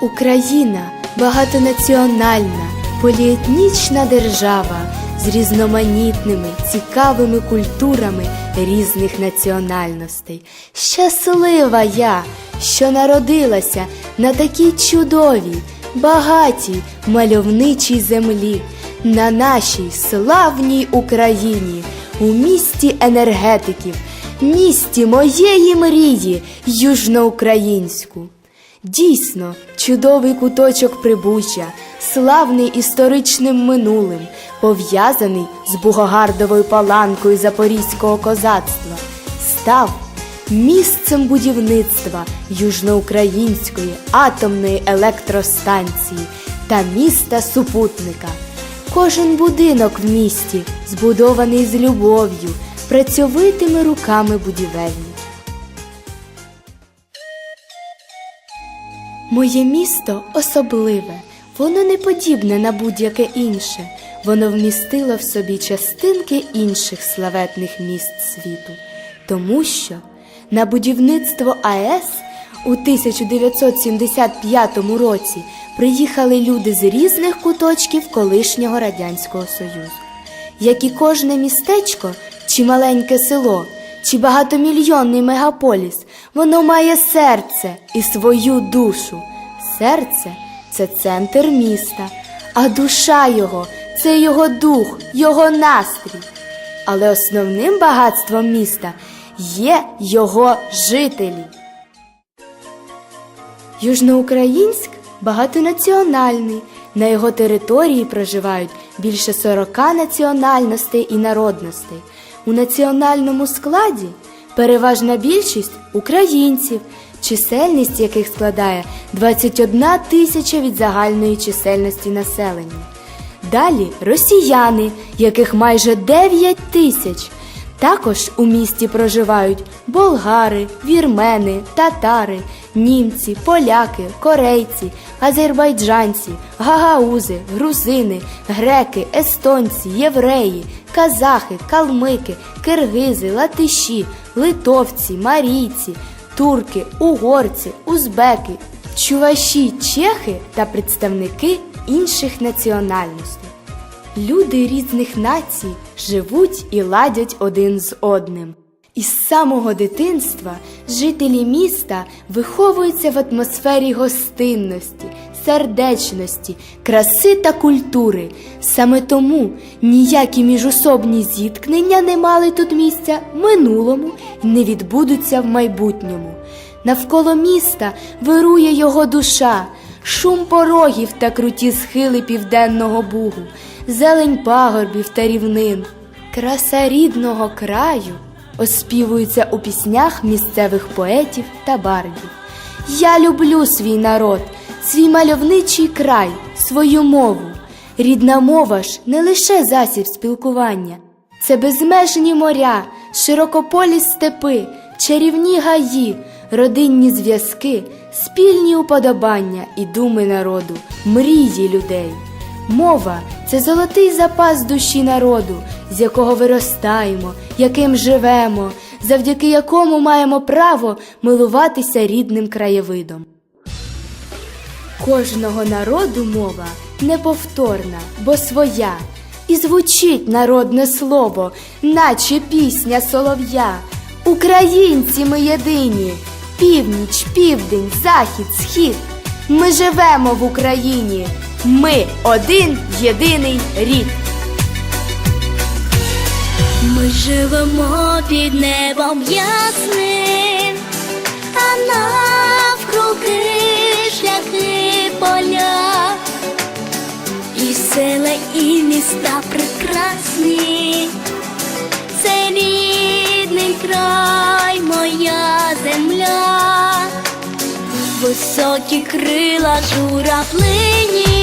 Україна багатонаціональна, поліетнічна держава з різноманітними, цікавими культурами різних національностей. Щаслива я, що народилася на такій чудовій, багатій, мальовничій землі, на нашій славній Україні, у місті енергетиків, місті моєї мрії, южноукраїнську. Дійсно, чудовий куточок Прибуччя, славний історичним минулим, пов'язаний з Бугогардовою паланкою запорізького козацтва, став місцем будівництва южноукраїнської атомної електростанції та міста супутника. Кожен будинок в місті збудований з любов'ю, працьовитими руками будівельників. Моє місто особливе, воно не подібне на будь-яке інше. Воно вмістило в собі частинки інших славетних міст світу, тому що на будівництво АЕС у 1975 році приїхали люди з різних куточків колишнього Радянського Союзу. Як і кожне містечко чи маленьке село, чи багатомільйонний мегаполіс, воно має серце і свою душу. Серце це центр міста, а душа його це його дух, його настрій. Але основним багатством міста є його жителі. Южноукраїнськ багатонаціональний. На його території проживають більше 40 національностей і народностей. У національному складі переважна більшість українців, чисельність яких складає 21 тисяча від загальної чисельності населення. Далі росіяни, яких майже 9 тисяч. Також у місті проживають болгари, вірмени, татари, німці, поляки, корейці, азербайджанці, гагаузи, грузини, греки, естонці, євреї, казахи, калмики, киргизи, латиші, литовці, марійці, турки, угорці, узбеки, чуваші, чехи та представники інших національностей. Люди різних націй живуть і ладять один з одним. Із самого дитинства жителі міста виховуються в атмосфері гостинності, сердечності, краси та культури. Саме тому ніякі міжособні зіткнення не мали тут місця минулому і не відбудуться в майбутньому. Навколо міста вирує його душа, шум порогів та круті схили південного бугу, зелень пагорбів та рівнин. Краса рідного краю оспівується у піснях місцевих поетів та бардів. Я люблю свій народ, свій мальовничий край, свою мову. Рідна мова ж не лише засіб спілкування, це безмежні моря, широкополі степи, чарівні гаї, родинні зв'язки, спільні уподобання і думи народу, мрії людей. Мова це золотий запас душі народу, з якого виростаємо, яким живемо, завдяки якому маємо право милуватися рідним краєвидом. Кожного народу мова неповторна, бо своя, і звучить народне слово, наче пісня солов'я. Українці ми єдині, північ, південь, захід, схід. Ми живемо в Україні. Ми один єдиний рід. Ми живемо під небом ясним, а навкруги шляхи поля, і села, і міста прекрасні, це рідний край, моя земля, високі крила журавлині,